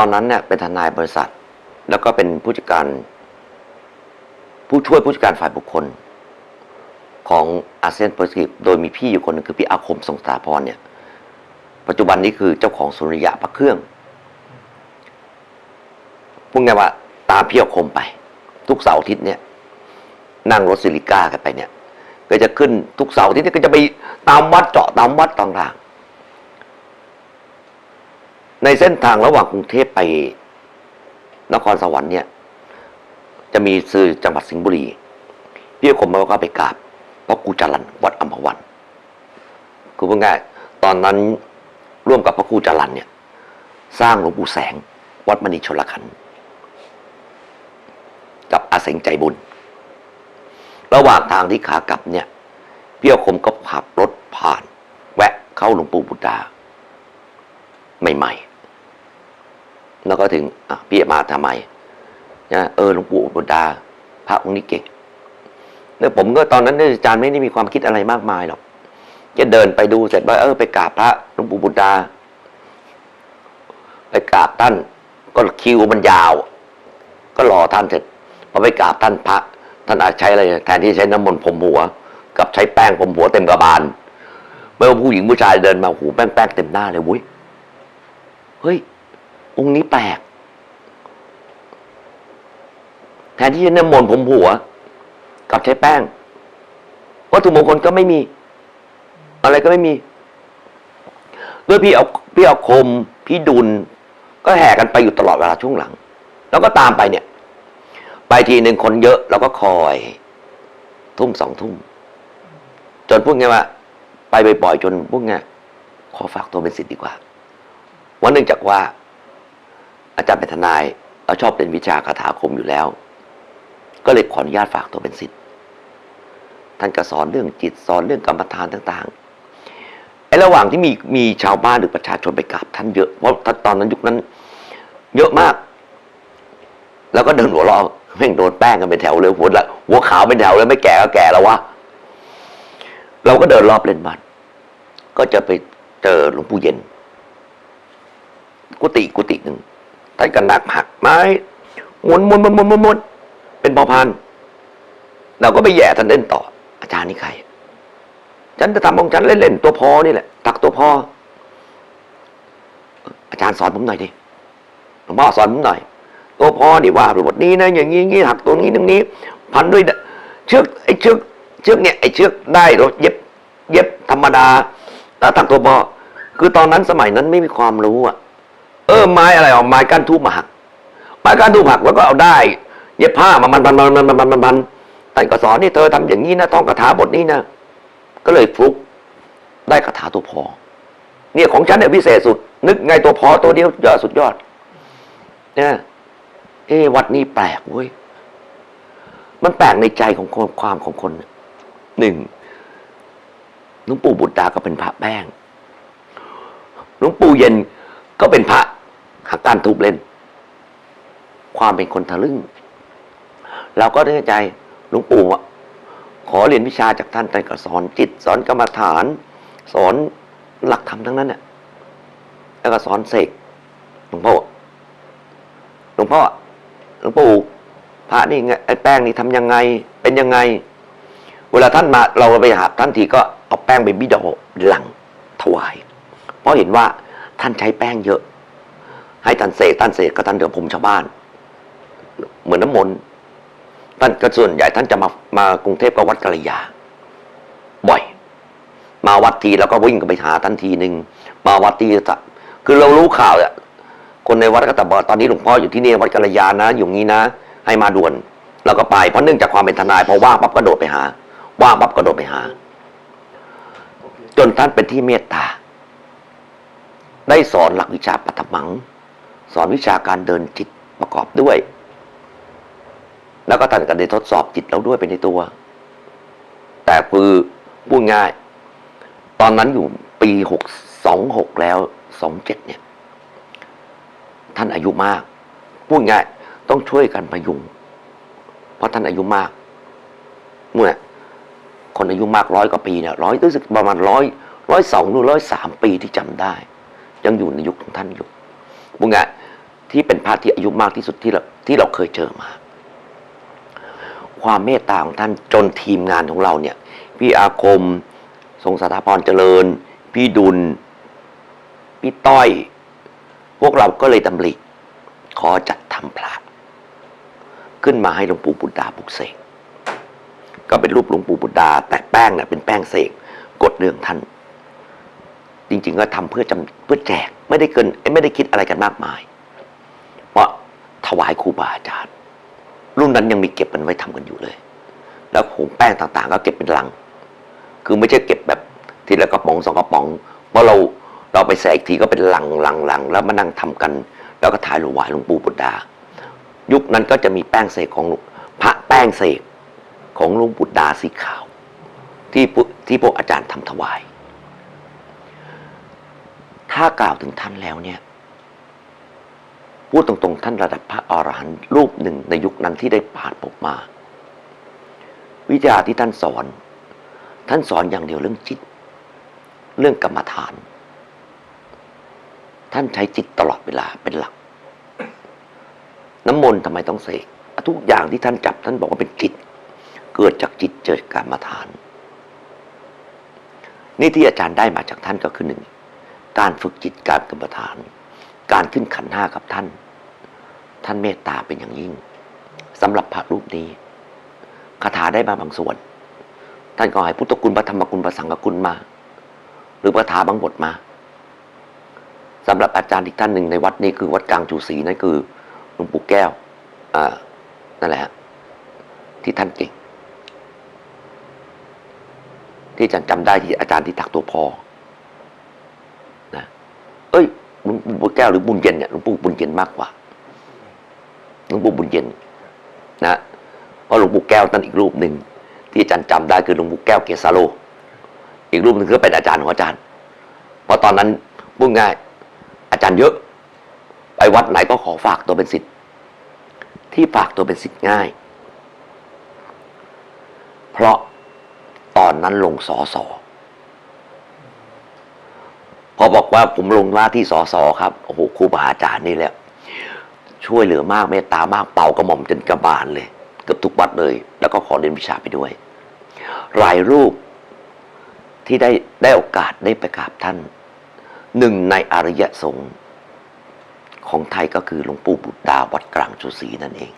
ตอนนั้นเนี่ยเป็นทนายบริษัท แล้วก็เป็นผู้จัดการ ผู้ช่วยผู้จัดการฝ่ายบุคคล ของอาเซียนโพสิทีฟโดยมีพี่อยู่คนหนึงคือพี่อาคมสงสาพรเนี่ย ปัจจุบันนี้คือเจ้าของสุริยะพระเครื่องพูดง่ายว่าตามพี่อาคมไป ทุกเสาร์อาทิตย์เนี่ยนั่งรถซิลิก้ากันไปเนี่ย ก็จะขึ้นทุกเสาร์อาทิตย์เนี่ยก็จะไปตามวัดเจาะตามวัดต่างๆ ในเส้นทางระหว่างกรุงเทพไปนครสวรรค์เนี่ย จะมีสื่อจังหวัดสิงห์บุรีพี่อคมมาก็ไปกราบพระครูจารันวัดอัมพวันคือพูดง่ายตอนนั้นร่วมกับพระครูจารันเนี่ย สร้างหลวงปู่แสง วัดมณีชลขันกับอาเสงใจบุญ ระหว่างทางที่ขากลับเนี่ยพี่อคมก็ขับรถผ่าน แวะเข้าหลวงปู่บุตราใหม่ ๆ แล้วก็ถึงอะพี่มาทำไมนะเออหลวงปู่บุตรดา พระองค์นี้เก่งแล้วผมก็ตอนนั้นอาจารย์ไม่ได้มีความคิดอะไรมากมายหรอกจะเดินไปดูเสร็จว่าเออไปกราบพระหลวงปู่บุตรดา ไปกราบท่าน ก็คิวมันยาว ก็รอท่านเสร็จพอไปกราบท่านพระ ท่านอาจใช้อะไรแทนที่ใช้น้ำมนต์ผมหัว กับใช้แป้งผมหัวเต็มกระบาลไม่ว่าผู้หญิงผู้ชายเดินมาหูแป้งแป้งเต็มหน้าเลยวุ้ยเฮ้ย องค์นี้แปลกแทนที่จะน้ำมนต์ผมหัว กับใช้แป้งวัตถุมงคลก็ไม่มี อะไรก็ไม่มีด้วยพี่เอาพี่เอาคม พี่ดุล ก็แห่กันไปอยู่ตลอดเวลาช่วงหลัง แล้วก็ตามไปเนี่ย ไปทีหนึ่งคนเยอะแล้วก็คอย ทุ่มสองทุ่ม จนพูดไงว่า ไปไปปล่อยจนพูดไงขอฝากตัวเป็นสิทธิ์ดีกว่า วันหนึ่งจากว่า อาจารย์เป็นทนายเราชอบเป็นวิชาคาถาคมอยู่แล้ว ก็เลยขออนุญาตฝากตัวเป็นสิทธิ์ท่านก็สอนเรื่องจิตสอนเรื่องกรรมฐานต่างๆไอ้ระหว่างที่มีมีชาวบ้านหรือประชาชนไปกราบท่านเยอะเพราะท่านตอนนั้นยุคนั้น เยอะมาก แล้วก็เดินหัวเราะแม่งโดนแป้งกันเป็นแถวเลยหัวละหัวขาวเป็นแถวเลยไม่แก่ก็แก่แล้ววะเราก็เดินรอบเล่นบ้านก็จะไปเจอหลวงปู่เย็น กุฏิกุฏิหนึ่ง ท่านก็นักหักไม้หมุนหมุนหมุนหมุนหมุนหมุนเป็นพอพันเราก็ไปแย่ท่านเล่นต่อ อาจารย์นี่ใคร ฉันจะทำของฉันเล่นๆตัวพอนี่แหละ ตักตัวพอ อาจารย์สอนผมหน่อยดิหลวงพ่อสอนผมหน่อย ตัวพอนี่ว่าบทนี้นะอย่างนี้งนี้หักตรงนี้ตรงนี้ พันด้วยเชือกไอ้เชือกเชือกเนี่ยไอ้เชือกได้ราเย็บ เย็บธรรมดาแล้วตักตัวพอคือตอนนั้นสมัยนั้นไม่มีความรู้อะ เออไม้อะไรออกไม้ก้านทูบมาหักไม้ก้านทูบหักแล้วก็เอาได้ เย็บผ้ามามันมันมันมันมันมันมันท่านก็สอนนี่เธอทำอย่างนี้นะท่องคาถาบทนี้นะก็เลยฟลุกได้คาถาตัวพอ เนี่ยของฉันเนี่ยพิเศษสุด นึกไงตัวพอตัวเดียวยอดสุดยอดเนี่ยเอวัดนี้แปลกเว้ยมันแปลกในใจของคนความของคนหนึ่งหลวงปู่บุตรดาก็เป็นพระแป้งหลวงปู่เย็นก็เป็นพระ หักการทุบเล่น ความเป็นคนทะลึ่ง เราก็ได้ใจหลวงปู่ขอเรียนวิชาจากท่านท่านก็สอนจิต สอนกรรมฐาน สอนหลักธรรมทั้งนั้นเนี่ยแล้วก็สอนเสกหลวงพ่อหลวงพ่อหลวงปู่พระนี่ไงไอ้แป้งนี่ทำยังไง เป็นยังไง เวลาท่านมาเราไปหาท่านทีก็เอาแป้งไปบิดอหลังถวาย เพราะเห็นว่าท่านใช้แป้งเยอะ ให้ท่านเสกท่านเสกก็ท่านเดือผมชาวบ้าน เหมือนน้ำมนต์ท่านก็ส่วนใหญ่ท่านจะมามากรุงเทพก็วัดกัลยา บ่อย มาวัดทีแล้วก็วิ่งกันไปหาท่านทีหนึ่งมาวัดทีจะคือเรารู้ข่าวอะคนในวัดก็แต่บอกตอนนี้หลวงพ่ออยู่ที่นี่วัดกัลยานะ อยู่งี้นะ ให้มาด่วน แล้วก็ไปเพราะเนื่องจากความเป็นทนายพอว่างปั๊บก็โดดไปหา ว่างปั๊บก็โดดไปหา จนท่านเป็นที่เมตตาได้สอนหลักวิชาปัตมัง สอนวิชาการเดินจิตประกอบด้วย แล้วก็ท่านก็ได้ทดสอบจิตเราด้วยไปในตัว แต่คือพูดง่าย ตอนนั้นอยู่ปีหกสองหกแล้วสองเจ็ดเนี่ย ท่านอายุมาก พูดง่ายต้องช่วยกันพยุง เพราะท่านอายุมากเมื่อคนอายุมากร้อยกว่าปีเนี่ยร้อยรู้สึกประมาณร้อยร้อยสองหรือร้อยสามปีที่จำได้ ยังอยู่ในยุคของท่านอยู่พูดง่าย ที่เป็นพระที่อายุมากที่สุดที่เราที่เราเคยเจอมา ความเมตตาของท่านจนทีมงานของเราเนี่ย พี่อาคม ทรงสถาพรเจริญ พี่ดุล พี่ต้อย พวกเราก็เลยดำริขอจัดทำพระขึ้นมาให้หลวงปู่บุตดาปลุกเสกก็เป็นรูปหลวงปู่บุตดา แต่แป้งเนี่ยเป็นแป้งเสกกดเรื่องท่าน จริง ๆ ก็ทำเพื่อจำเพื่อแจก ไม่ได้เกินไม่ได้คิดอะไรกันมากมาย ถวายครูบาอาจารย์ รุ่นนั้นยังมีเก็บมันไว้ทำกันอยู่เลย แล้วผงแป้งต่างๆ ก็เก็บเป็นลัง คือไม่ใช่เก็บแบบทีละกระป๋องสองกระป๋องเพราะเราเราไปแสกทีก็เป็นลังลังลังแล้วมานั่งทำกัน แล้วก็ถ่ายหลวงวายหลวงปู่บุตรดา ยุคนั้นก็จะมีแป้งเสกของพระแป้งเสกของหลวงปู่ดาสีขาว ที่ที่พวกอาจารย์ทำถวาย ถ้ากล่าวถึงท่านแล้วเนี่ย พูดตรงๆ ท่านระดับพระอรหันต์รูปหนึ่งในยุคนั้นที่ได้ผ่านผมมา วิทยาที่ท่านสอน ท่านสอนอย่างเดียวเรื่องจิต เรื่องกรรมฐาน ท่านใช้จิตตลอดเวลาเป็นหลัก น้ำมนต์ทำไมต้องเสกทุกอย่างที่ท่านจับท่านบอกว่าเป็นจิต เกิดจากจิตเจอกรรมฐาน นี่ที่อาจารย์ได้มาจากท่านก็คือหนึ่งการฝึกจิตการกรรมฐาน การขึ้นขันห้ากับท่าน ท่านเมตตาเป็นอย่างยิ่งสำหรับพระรูปนี้คาถาได้มาบางส่วน ท่านก็ให้พุทธคุณพระธรรมคุณพระสังฆคุณมา หรือพระถาบางบทมาสำหรับอาจารย์อีกท่านหนึ่งในวัดนี้คือวัดกลางจูศรีนั่นคือหลวงปู่แก้วอ่านั่นแหละที่ท่านเก่ง ที่อาจารย์จำได้ที่อาจารย์ที่ถักตัวพอ นะ เอ้ย หลวงปู่แก้วหรือบุญเย็นเนี่ยหลวงปู่บุญเย็นมากกว่าหลวงปู่บุญเย็นนะเพราะหลวงปู่แก้วนั่นอีกรูปหนึ่งที่อาจารย์จำได้คือหลวงปู่แก้วเกศาโล อีกรูปหนึ่งก็เป็นอาจารย์ของอาจารย์ เพราะตอนนั้นพูดง่ายอาจารย์เยอะ ไปวัดไหนก็ขอฝากตัวเป็นสิทธิ์ที่ฝากตัวเป็นสิทธิ์ง่าย เพราะตอนนั้นลงสอสอพอบอก ว่าผมลงว่าที่สอสอครับโอ้โหครูบาอาจารย์นี่แหละช่วยเหลือมากเมตตามากเป่ากระหม่อมจนกระบาลเลย เกือบทุกวัดเลย แล้วก็ขอเรียนวิชาไปด้วย หลายรูปที่ได้ได้โอกาสได้ไปกราบท่านหนึ่งในอริยสงฆ์ของไทยก็คือหลวงปู่บุตรดาวัดกลางจุศรีนั่นเอง